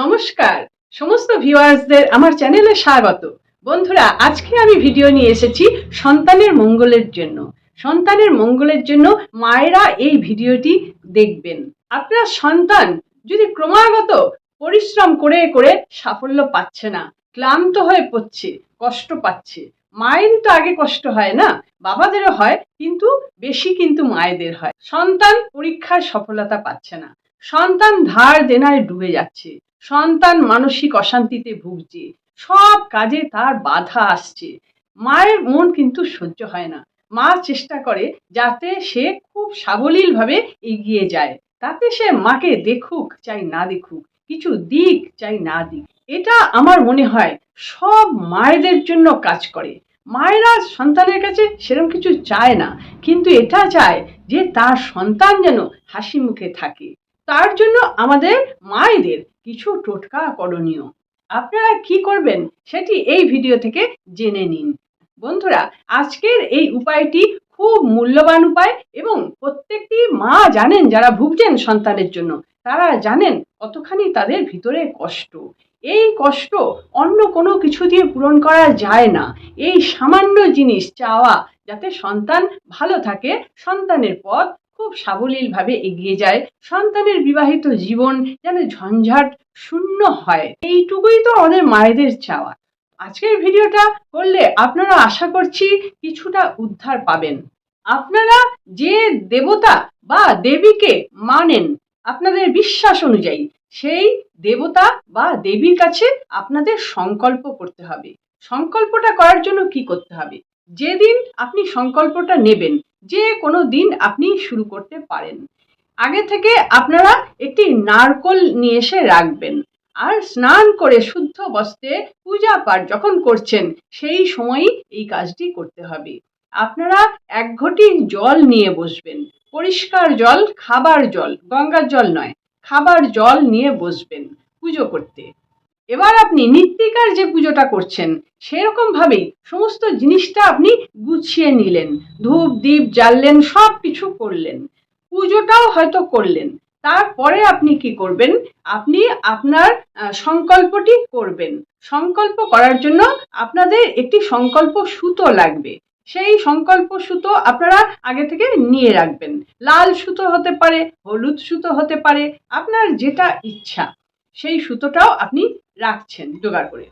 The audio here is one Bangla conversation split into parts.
নমস্কার। সমস্ত ভিউয়ার্সদের আমার চ্যানেলে স্বাগত। বন্ধুরা, আজকে আমি ভিডিও নিয়ে এসেছি সন্তানের মঙ্গলের জন্য। সন্তানের মঙ্গলের জন্য মায়েরা এই ভিডিওটি দেখবেন। আপনার সন্তান যদি ক্রমাগত পরিশ্রম করে করে সাফল্য পাচ্ছে না, ক্লান্ত হয়ে পড়ছে, কষ্ট পাচ্ছে, মায়েরই তো আগে কষ্ট হয় না? বাবাদেরও হয়, কিন্তু বেশি কিন্তু মায়েদের হয়। সন্তান পরীক্ষায় সফলতা পাচ্ছে না। সন্তান ধার দেনায় ডুবে যাচ্ছে। সন্তান মানসিক অশান্তিতে ভুগছে। সব কাজে তার বাধা আসছে। মায়ের মন কিন্তু সহ্য হয় না। মা চেষ্টা করে যাতে সে খুব সাবলীলভাবে এগিয়ে যায়। তাতে সে মাকে দেখুক চাই না দেখুক, কিছু দিক চাই না দিক। এটা আমার মনে হয় সব মায়েদের জন্য কাজ করে। মায়েরা সন্তানের কাছে সেরকম কিছু চায় না। কিন্তু এটা চায় যে তার সন্তান যেন হাসি মুখে থাকে। তার জন্য আমাদের মায়েদের কিছু টোটকা করণীয়। আপনারা কি করবেন সেটি এই ভিডিও থেকে জেনে নিন। বন্ধুরা, আজকের এই উপায়টি খুব মূল্যবান উপায় এবং প্রত্যেকটি মা জানেন যারা ভুগছেন সন্তানের জন্য। তারা জানেন কতখানি তাদের ভিতরে কষ্ট। এই কষ্ট অন্য কোনো কিছু দিয়ে পূরণ করা যায় না। এই সামান্য জিনিস চাওয়া যাতে সন্তান ভালো থাকে, সন্তানের পথ খুব সাবলীলভাবে এগিয়ে যায়। সন্তানের বিবাহিত জীবন যেন ঝঞ্ঝাট শূন্য হয়। এইটুকুই তো আমাদের মায়েদের চাওয়া। আজকের ভিডিওটা করলে আপনারা আশা করছি কিছুটা উদ্ধার পাবেন। আপনারা যে দেবতা বা দেবীকে মানেন, আপনাদের বিশ্বাস অনুযায়ী সেই দেবতা বা দেবীর কাছে আপনাদের সংকল্প করতে হবে। সংকল্পটা করার জন্য কি করতে হবে? যেদিন আপনি সংকল্পটা নেবেন, যে কোনো দিন আপনি শুরু করতে পারেন। আগে থেকে আপনারা একটি নারকল নিয়ে এসে রাখবেন আর স্নান করে শুদ্ধ বস্ত্রে পূজা পাঠ যখন করছেন, সেই সময়ই এই কাজটি করতে হবে। আপনারা এক ঘটি জল নিয়ে বসবেন। পরিষ্কার জল, খাবার জল, গঙ্গার জল নয়, খাবার জল নিয়ে বসবেন পুজো করতে। এবার আপনি নিত্যিকার যে পুজোটা করছেন সেরকম ভাবেই সমস্ত জিনিসটা আপনি গুছিয়ে নিলেন। ধূপ দ্বীপ জ্বাললেন সব কিছু করলেন। পুজোটাও হয়তো করলেন। তারপরে আপনি কি করবেন? আপনি আপনার সংকল্পটি করবেন। সংকল্প করার জন্য আপনাদের একটি সংকল্প সুতো লাগবে। সেই সংকল্প সুতো আপনারা আগে থেকে নিয়ে রাখবেন। লাল সুতো হতে পারে, হলুদ সুতো হতে পারে, আপনার যেটা ইচ্ছা। সেই সুতোটাও আপনি রাখছেন জোগাড় করে।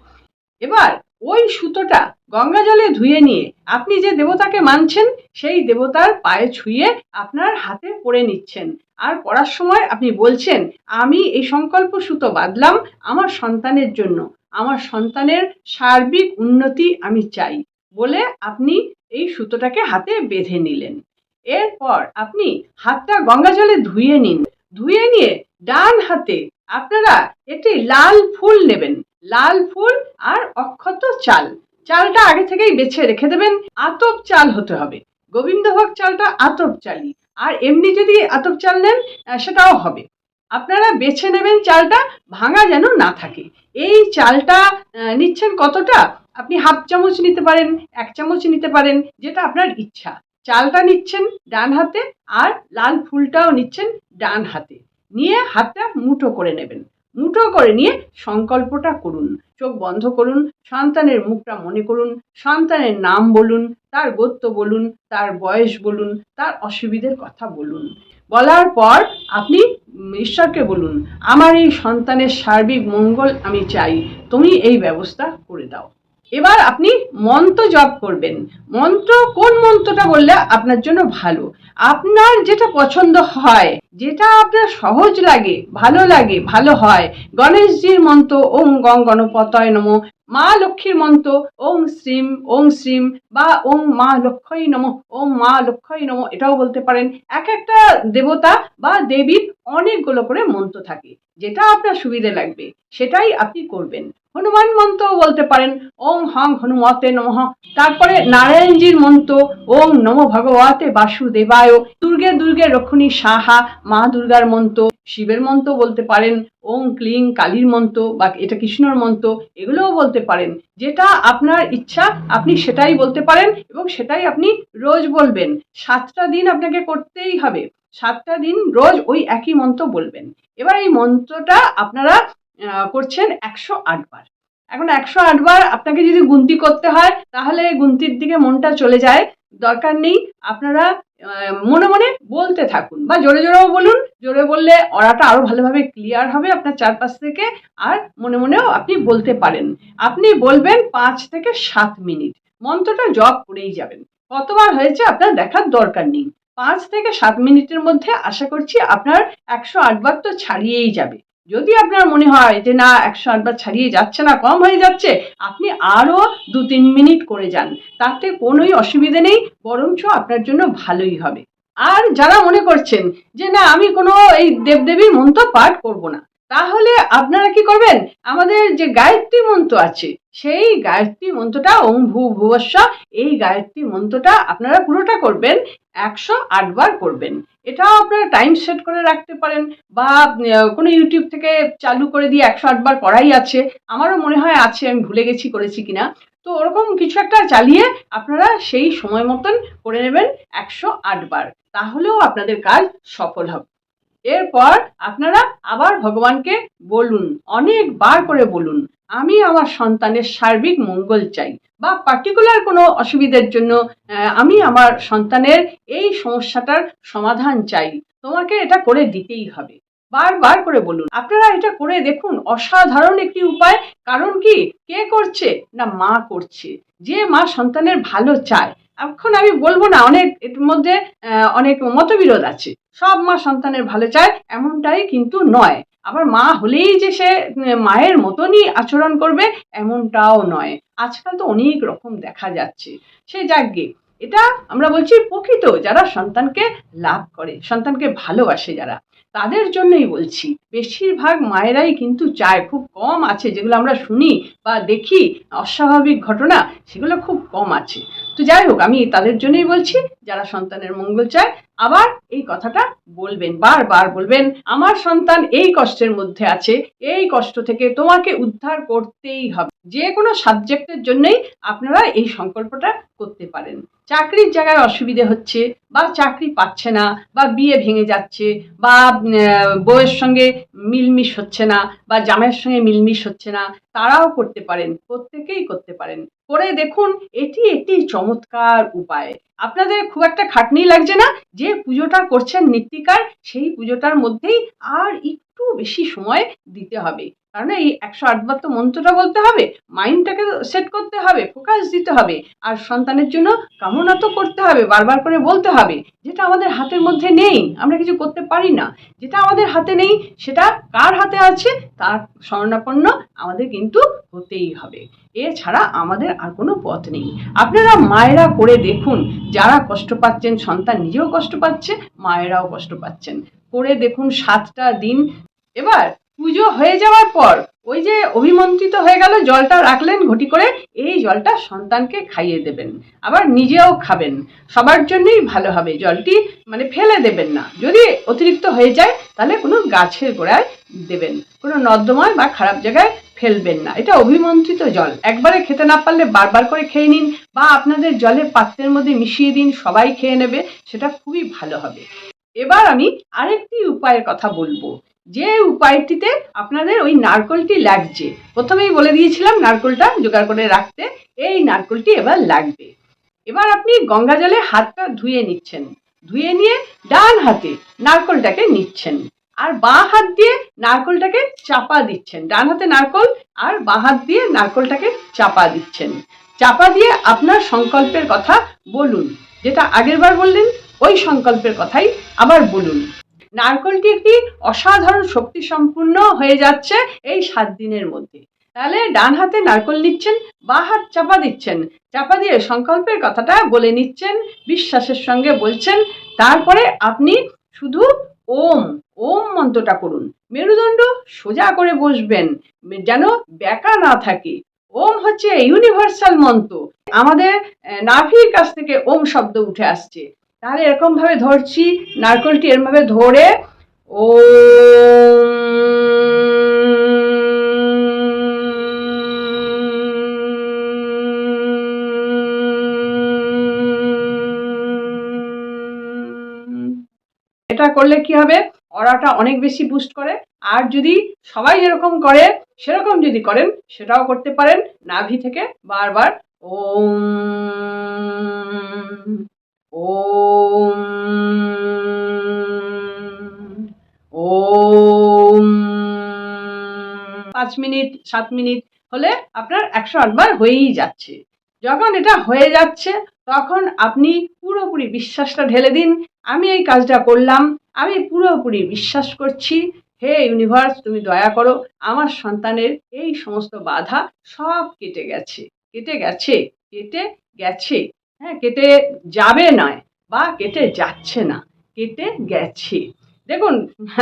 এবার ওই সুতোটা গঙ্গা জলে ধুয়ে নিয়ে আপনি যে দেবতাকে মানছেন, সেই দেবতার পায়ে ছুঁয়ে আপনার হাতে পরে নিচ্ছেন। আর পড়ার সময় আপনি বলছেন, আমি এই সংকল্প সুতো বাঁধলাম আমার সন্তানের জন্য। আমার সন্তানের সার্বিক উন্নতি আমি চাই। বলে আপনি এই সুতোটাকে হাতে বেঁধে নিলেন। এরপর আপনি হাতটা গঙ্গা জলে ধুয়ে নিন। ধুয়ে নিয়ে ডান হাতে আপনারা একটি লাল ফুল নেবেন। লাল ফুল আর অক্ষত চাল। চালটা আগে থেকেই বেছে রেখে দেবেন। আতপ চাল হতে হবে। গোবিন্দভোগ চালটা আতপ চালই। আর এমনি যদি আতপ চাল নেন সেটাও হবে। আপনারা বেছে নেবেন চালটা, ভাঙা যেন না থাকে। এই চালটা নিচ্ছেন কতটা? আপনি হাফ চামচ নিতে পারেন, এক চামচ নিতে পারেন, যেটা আপনার ইচ্ছা। চালটা নিচ্ছেন ডান হাতে আর লাল ফুলটাও নিচ্ছেন ডান হাতে। নিয়ে হাতটা মুঠো করে নেবেন। মুঠো করে নিয়ে সংকল্পটা করুন। চোখ বন্ধ করুন, সন্তানের মুখটা মনে করুন, সন্তানের নাম বলুন, তার গোত্র বলুন, তার বয়স বলুন, তার অসুবিধের কথা বলুন। বলার পর আপনি ঈশ্বরকে বলুন, আমার এই সন্তানের সার্বিক মঙ্গল আমি চাই। তুমি এই ব্যবস্থা করে দাও। এবার আপনি মন্ত্র জপ করবেন। মন্ত্র কোন মন্ত্রটা বললে আপনার জন্য ভালো? আপনার যেটা পছন্দ হয়, যেটা আপনার সহজ লাগে, ভালো লাগে, ভালো হয়, গণেশজির মন্ত্র ওম গং গণপতয় নম, মা লক্ষ্মীর মন্ত্র, ওং শ্রীম ওং শ্রীম, বা ওং মা লক্ষ্মী নম, ওং মা লক্ষ্মী নম, এটাও বলতে পারেন। এক একটা দেবতা বা দেবীর অনেকগুলো করে মন্ত্র থাকে। যেটা আপনার সুবিধে লাগবে, সেটাই আপনি করবেন। হনুমান মন্ত্র বলতে পারেন, ওং হং হনুমতে নমঃ। তারপরে নারায়ণজির মন্ত্র, ওং নম ভগবতে বাসুদেবায়। দুর্গে দুর্গে রক্ষণী সাহা, মা দুর্গার মন্ত্র শিবের মন্ত্র বলতে পারেন, ওং ক্লিং কালীর মন্ত্র বা এটা কৃষ্ণর মন্ত্র, এগুলোও বলতে পারেন। যেটা আপনার ইচ্ছা, আপনি সেটাই বলতে পারেন এবং সেটাই আপনি রোজ বলবেন। সাতটা দিন আপনাকে করতেই হবে। সাতটা দিন রোজ ওই একই মন্ত্র বলবেন। এবার এই মন্ত্রটা আপনারা করছেন একশো আটবার এখন একশো আটবার আপনাকে যদি গুনতি করতে হয়, তাহলে গুনতির দিকে মনটা চলে যায়। দরকার নেই, আপনারা মনে মনে বলতে থাকুন বা জোরে জোরেও বলুন। জোরে বললে অরাটা আরও ভালোভাবে ক্লিয়ার হবে আপনার চারপাশ থেকে আর মনে মনেও আপনি বলতে পারেন। আপনি বলবেন পাঁচ থেকে সাত মিনিট। মন্ত্রটা জপ করেই যাবেন। কতবার হয়েছে আপনার দেখার দরকার নেই। পাঁচ থেকে সাত মিনিটের মধ্যে আশা করছি আপনার একশো আটবার তো ছাড়িয়েই যাবে। যদি আপনার মনে হয় যে না একশো আটবার ছাড়িয়ে যাচ্ছে না, কম হয়ে যাচ্ছে, আপনি আরও দু তিন মিনিট করে যান। তাতে কোনোই অসুবিধে নেই, বরঞ্চ আপনার জন্য ভালোই হবে। আর যারা মনে করছেন যে না, আমি কোনো এই দেবদেবীর মন্ত্র পাঠ করব না তাহলে আপনারা কি করবেন? আমাদের যে গায়ত্রী মন্ত্র আছে, সেই গায়ত্রী মন্ত্রটা ওম ভূ ভুবস্ব এই গায়ত্রী মন্ত্রটা আপনারা পুরোটা করবেন, একশো আটবার করবেন। এটাও আপনারা টাইম সেট করে রাখতে পারেন বা কোনো ইউটিউব থেকে চালু করে দিয়ে একশো আটবার করাই আছে। আমারও মনে হয় আছে, আমি ভুলে গেছি, করেছি কিনা। তো ওরকম কিছু একটা চালিয়ে আপনারা সেই সময় মতন করে নেবেন একশো আটবার তাহলেও আপনাদের কাজ সফল হবে। এরপর আপনারা আবার ভগবানকে বলুন, অনেকবার করে বলুন, আমি আমার সন্তানের সার্বিক মঙ্গল চাই বা পার্টিকুলার কোনো অসুবিধার জন্য আমি আমার সন্তানের এই সমস্যাটার সমাধান চাই। তোমাকে এটা করে দিতেই হবে। বারবার করে বলুন। আপনারা এটা করে দেখুন, অসাধারণ একটি উপায়। কারণ কি? কে করছে? না, মা করছে। যে মা সন্তানের ভালো চায় এখন আমি বলব না, অনেক এর মধ্যে অনেক মতবিরোধ আছে। সব মা সন্তানের ভালো চায়, এমনটাই কিন্তু নয়। আবার মা হলেই যে সে মায়ের মতনই আচরণ করবে, এমনটাও নয়। আজকাল তো অনেক রকম দেখা যাচ্ছে। সে যাকগে এটা আমরা বলছি প্রকৃত যারা সন্তানকে লাভ করে, সন্তানকে ভালোবাসে যারা, তাদের জন্যই বলছি, বেশিরভাগ মায়েরাই কিন্তু চায়, খুব কম আছে, যেগুলো আমরা শুনি বা দেখি, অস্বাভাবিক ঘটনা, সেগুলো খুব কম আছে। তো যাই হোক, আমি তাদের জন্যই বলছি, যারা সন্তানের মঙ্গল চায়, আবার এই কথাটা বলবেন, বারবার বলবেন, আমার সন্তান এই কষ্টের মধ্যে আছে, এই কষ্ট থেকে তোমাকে উদ্ধার করতেই হবে। যে কোনো সাবজেক্টের জন্যই আপনারা এই সংকল্পটা করতে পারেন। চাকরির জায়গায় অসুবিধে হচ্ছে বা চাকরি পাচ্ছে না বা বিয়ে ভেঙে যাচ্ছে বা বউয়ের সঙ্গে মিলমিশ হচ্ছে না বা জামাইয়ের সঙ্গে মিলমিশ হচ্ছে না, তারাও করতে পারেন, প্রত্যেকেই করতে পারেন। করে দেখুন, এটি একটি চমৎকার উপায়। আপনাদের খুব একটা খাটনি লাগছে না? যে পুজোটা করছেন নিত্যিকার সেই পুজোটার মধ্যেই আর একটু বেশি সময় দিতে হবে। কারণ এই একশো আটবার তো মন্ত্রটা বলতে হবে মাইন্ডটাকে সেট করতে হবে ফোকাস দিতে হবে। আর সন্তানের জন্য কামনা তো করতে হবে, বারবার করে বলতে হবে, যেটা আমাদের হাতের মধ্যে নেই, আমরা কিছু করতে পারি না। যেটা আমাদের হাতে নেই, সেটা কার হাতে আছে, তার স্মরণাপন্ন আমাদের কিন্তু হতেই হবে। এছাড়া আমাদের আর কোনো পথ নেই। আপনারা মায়েরা করে দেখুন, যারা কষ্ট পাচ্ছেন, সন্তান নিজেও কষ্ট পাচ্ছে, মায়েরাও কষ্ট পাচ্ছেন। করে দেখুন সাতটা দিন। এবার পুজো হয়ে যাওয়ার পর ওই যে অভিমন্ত্রিত হয়ে গেল, জলটা রাখলেন, ঘটি করে এই জলটা সন্তানকে খাইয়ে দেবেন। আবার নিজেও খাবেন। সবার জন্যই ভালো হবে। জলটি মানে ফেলে দেবেন না। যদি অতিরিক্ত হয়ে যায়, তাহলে কোনো গাছের গোড়ায় দেবেন। কোনো নর্দমায় বা খারাপ জায়গায় ফেলবেন না। এটা অভিমন্ত্রিত জল। একবারে খেতে না পারলে বারবার করে খেয়ে নিন বা আপনাদের জলের পাত্রের মধ্যে মিশিয়ে দিন, সবাই খেয়ে নেবে, সেটা খুবই ভালো হবে। এবার আমি আরেকটি উপায়ের কথা বলব। যে উপায়টিতে আপনাদের ওই নারকলটি লাগছে। প্রথমেই বলে দিয়েছিলাম নারকলটা জোগাড় করে রাখতে, এই নারকলটি এবার লাগবে। এবার আপনি গঙ্গা জলে হাতটা ধুয়ে নিচ্ছেন। ধুয়ে নিয়ে ডান হাতে নারকলটাকে নিচ্ছেন। আর বাঁ হাত দিয়ে নারকলটাকে চাপা দিচ্ছেন। ডান হাতে নারকল আর বাঁ হাত দিয়ে নারকলটাকে চাপা দিচ্ছেন। চাপা দিয়ে আপনার সংকল্পের কথা বলুন। যেটা আগেরবার বললেন, ওই সংকল্পের কথাই আবার বলুন। নারকলটি একটি অসাধারণ শক্তি সম্পূর্ণ হয়ে যাচ্ছে এই সাত দিনের মধ্যে। তাহলে ডান হাতে নারকল নিচ্ছেন, বা হাত চাপা দিচ্ছেন। চাপা দিয়ে সংকল্পের কথাটা বলে নিচ্ছেন, বিশ্বাসের সঙ্গে বলছেন, তারপরে আপনি শুধু ওম ওম মন্ত্রটা করুন। মেরুদণ্ড সোজা করে বসবেন, যেন ব্যাকা না থাকে। ওম হচ্ছে ইউনিভার্সাল মন্ত্র। আমাদের নাভির কাছ থেকে ওম শব্দ উঠে আসছে। তাহলে এরকম ভাবে ধরছি, নারকলটি এরম ভাবে ধরে ও এটা করলে কি হবে? অরাটা অনেক বেশি বুস্ট করে। আর যদি সবাই যেরকম করে, সেরকম যদি করেন, সেটাও করতে পারেন। নাভি থেকে বারবার ওম ওম। পাঁচ মিনিট, সাত মিনিট হলে আপনার একশো আটবার হয়েই যাচ্ছে। যখন এটা হয়ে যাচ্ছে, তখন আপনি পুরোপুরি বিশ্বাসটা ঢেলে দিন, আমি এই কাজটা করলাম, আমি পুরোপুরি বিশ্বাস করছি, হে ইউনিভার্স, তুমি দয়া করো, আমার সন্তানের এই সমস্ত বাধা সব কেটে গেছে কেটে গেছে কেটে গেছে। হ্যাঁ কেটে যাবে নয় বা কেটে যাচ্ছে না, কেটে গেছে। দেখুন,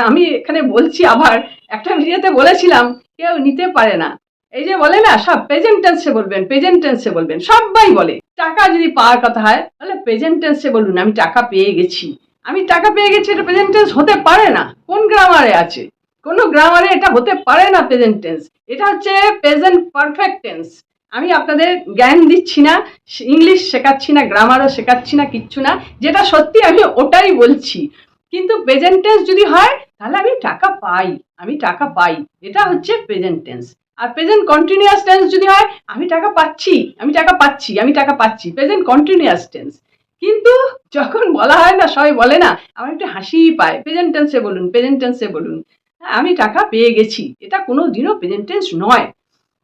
আমি এখানে বলছি আবার, একটা ভিডিওতে বলেছিলাম, কেউ নিতে পারে না। এই যে বলে না, সব প্রেজেন্ট টেন্সে বলবেন প্রেজেন্ট টেন্সে বলবেন, সবাই বলে। টাকা যদি পাওয়ার কথা হয়, তাহলে প্রেজেন্ট টেন্সে বলুন, আমি টাকা পেয়ে গেছি। আমি টাকা পেয়ে গেছি, এটা প্রেজেন্ট টেন্স হতে পারে না। কোন গ্রামারে আছে? কোনো গ্রামারে এটা হতে পারে না প্রেজেন্ট টেন্স এটা হচ্ছে প্রেজেন্ট পারফেক্ট টেন্স আমি আপনাদের জ্ঞান দিচ্ছি না ইংলিশ শেখাচ্ছি না গ্রামারও শেখাচ্ছি না, কিচ্ছু না। যেটা সত্যি আমি ওটাই বলছি। কিন্তু প্রেজেন্ট টেন্স যদি হয় তাহলে আমি টাকা পাই আমি টাকা পাই। এটা হচ্ছে প্রেজেন্ট টেন্স আর প্রেজেন্ট কন্টিনিউয়াস টেন্স যদি হয় আমি টাকা পাচ্ছি আমি টাকা পাচ্ছি আমি টাকা পাচ্ছি। প্রেজেন্ট কন্টিনিউয়াস টেন্স কিন্তু যখন বলা হয় না সবাই বলে না আমার একটু হাসিই পায়। প্রেজেন্ট টেন্সে বলুন প্রেজেন্ট টেন্সে বলুন। হ্যাঁ, আমি টাকা পেয়ে গেছি। এটা কোনো দিনও প্রেজেন্ট টেন্স নয়।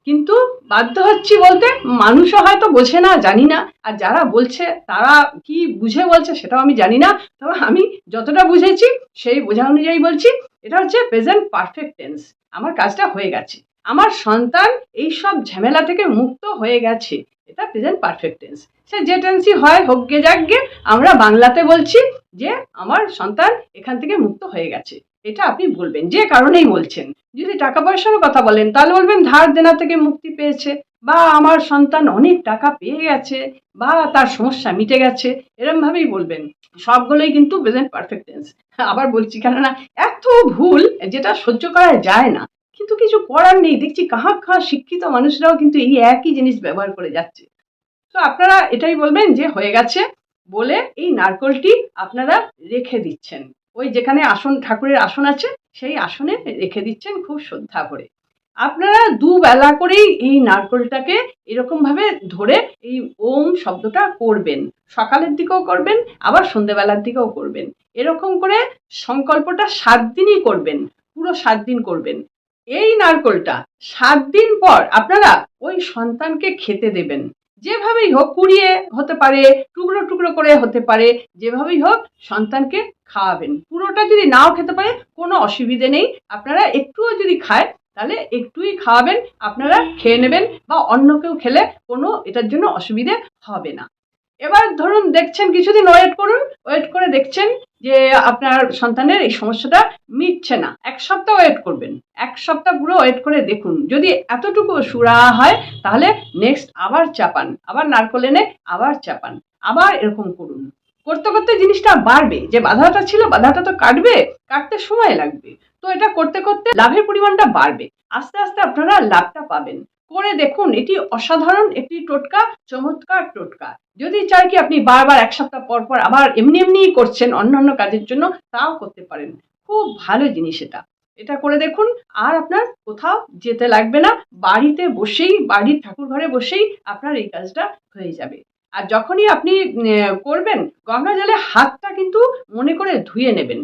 কিন্তু বাধ্য হচ্ছি বলতে মানুষও হয়তো বোঝে না, জানি না। আর যারা বলছে, তারা কি বুঝে বলছে সেটাও আমি জানি না। তবে আমি যতটা বুঝেছি, সেই বোঝা অনুযায়ী বলছি, এটা হচ্ছে প্রেজেন্ট পারফেক্ট টেন্স আমার কাজটা হয়ে গেছে। আমার সন্তান এই সব ঝামেলা থেকে মুক্ত হয়ে গেছে। এটা প্রেজেন্ট পারফেক্ট টেন্স সে যে টেন্সই হয়, হোক গে যাকগে আমরা বাংলাতে বলছি যে, আমার সন্তান এখান থেকে মুক্ত হয়ে গেছে। এটা আপনি বলবেন, যে কারণেই বলছেন। যদি টাকা পয়সারও কথা বলেন, তাহলে বলবেন ধার দেনা থেকে মুক্তি পেয়েছে, বা আমার সন্তান অনেক টাকা পেয়ে গেছে, বা তার সমস্যা মিটে গেছে, এরমভাবেই বলবেন। সবগুলোই কিন্তু প্রেজেন্ট পারফেক্ট টেন্স আবার বলছি, কেননা এত ভুল যেটা সহ্য করা যায় না, কিন্তু কিছু করার নেই। দেখছি কাহা কাহা শিক্ষিত মানুষরাও কিন্তু এই একই জিনিস ব্যবহার করে যাচ্ছে। তো আপনারা এটাই বলবেন যে হয়ে গেছে বলে এই নারকলটি আপনারা রেখে দিচ্ছেন। ওই যেখানে আসন, ঠাকুরের আসন আছে, সেই আসনে রেখে দিচ্ছেন খুব শ্রদ্ধা করে। আপনারা দুবেলা করেই এই নারকলটাকে এরকমভাবে ধরে এই ওম শব্দটা করবেন। সকালের দিকেও করবেন, আবার সন্ধেবেলার দিকেও করবেন। এরকম করে সংকল্পটা সাত দিনই করবেন, পুরো সাত দিন করবেন। এই নারকলটা সাত দিন পর আপনারা ওই সন্তানকে খেতে দেবেন। যেভাবেই হোক কুড়িয়ে হতে পারে টুকরো টুকরো করে হতে পারে যেভাবেই হোক সন্তানকে খাওয়াবেন। পুরোটা যদি নাও খেতে পারে কোনো অসুবিধে নেই। আপনারা একটুও যদি খায় তাহলে একটুই খাওয়াবেন আপনারা খেয়ে নেবেন বা অন্য কেউ খেলে কোনো এটার জন্য অসুবিধে হবে না। এবার ধরুন দেখছেন কিছুদিন ওয়েট করুন ওয়েট করে দেখছেন যে আপনার সন্তানের এই সমস্যাটা মিটছে না। এক সপ্তাহ ওয়েট করবেন। এক সপ্তাহ পুরো ওয়েট করে দেখুন। যদি এতটুকু সুরা হয়, তাহলে নেক্সট আবার চাপান, আবার নারকল এনে আবার চাপান, আবার এরকম করুন। করতে করতে জিনিসটা বাড়বে। যে বাধাটা ছিল, বাধাটা তো কাটবে, কাটতে সময় লাগবে। তো এটা করতে করতে লাভের পরিমাণটা বাড়বে। আস্তে আস্তে আপনারা লাভটা পাবেন। করে দেখুন, এটি অসাধারণ, একটি টোটকা, চমৎকার টোটকা। যদি চাই কি আপনি বারবার এক সপ্তাহ পর পর আবার এমনি এমনিই করছেন অন্যান্য কাজের জন্য, তাও করতে পারেন। খুব ভালো জিনিস এটা। এটা করে দেখুন, আর আপনার কোথাও যেতে লাগবে না, বাড়িতে বসেই, বাড়ির ঠাকুর ঘরে বসেই আপনার এই কাজটা হয়ে যাবে। আর যখনই আপনি করবেন, গঙ্গা জলে হাতটা কিন্তু মনে করে ধুয়ে নেবেন।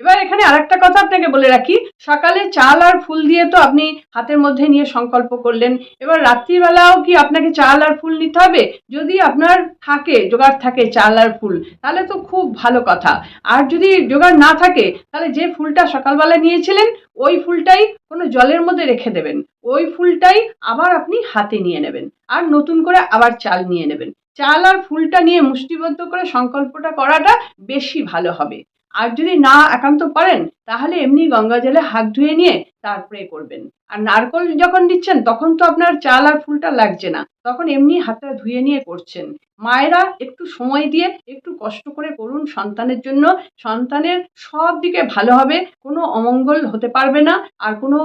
এবার এখানে আরেকটা কথা আপনাকে বলে রাখি। সকালে চাল আর ফুল দিয়ে তো আপনি হাতের মধ্যে নিয়ে সংকল্প করলেন। এবার রাত্রিবেলাও কি আপনাকে চাল আর ফুল নিতে হবে? যদি আপনার থাকে, জোগাড় থাকে চাল আর ফুল, তাহলে তো খুব ভালো কথা। আর যদি জোগাড় না থাকে, তাহলে যে ফুলটা সকালবেলা নিয়েছিলেন, ওই ফুলটাই কোনো জলের মধ্যে রেখে দেবেন। ওই ফুলটাই আবার আপনি হাতে নিয়ে নেবেন। আর নতুন করে আবার চাল নিয়ে নেবেন। চাল আর ফুলটা নিয়ে মুষ্টিবদ্ধ করে সংকল্পটা করাটা বেশি ভালো হবে। আর যদি না একান্ত পারেন তাহলে এমনি গঙ্গা জলে হাত ধুয়ে নিয়ে তারপরে করবেন। আর নারকল যখন দিচ্ছেন, তখন তো আপনার চাল আর ফুলটা লাগছে না। তখন এমনি হাতটা ধুয়ে নিয়ে করছেন। মায়েরা একটু সময় দিয়ে একটু কষ্ট করে করুন সন্তানের জন্য। সন্তানের সব দিকে ভালো হবে, কোনো অমঙ্গল হতে পারবে না। আর কোনো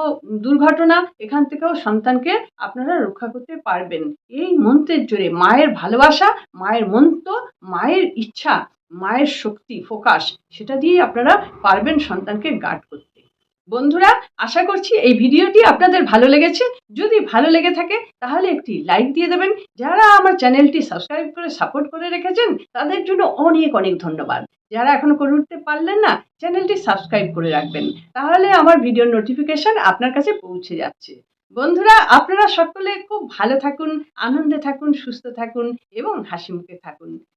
দুর্ঘটনা এখান থেকেও সন্তানকে আপনারা রক্ষা করতে পারবেন। এই মন্ত্রের জোরে মায়ের ভালোবাসা, মায়ের মন্ত্র মায়ের ইচ্ছা। মায়ের শক্তি, ফোকাস, সেটা দিয়েই আপনারা পারবেন সন্তানকে গার্ড করতে। বন্ধুরা, আশা করছি এই ভিডিওটি আপনাদের ভালো লেগেছে। যদি ভালো লেগে থাকে, তাহলে একটি লাইক দিয়ে দেবেন। যারা আমার চ্যানেলটি সাবস্ক্রাইব করে সাপোর্ট করে রেখেছেন, তাদের জন্য অনেক অনেক ধন্যবাদ। যারা এখনও করে উঠতে পারলেন না, চ্যানেলটি সাবস্ক্রাইব করে রাখবেন। তাহলে আমার ভিডিওর নোটিফিকেশন আপনার কাছে পৌঁছে যাচ্ছে। বন্ধুরা, আপনারা সকলে খুব ভালো থাকুন, আনন্দে থাকুন, সুস্থ থাকুন এবং হাসি মুখে থাকুন।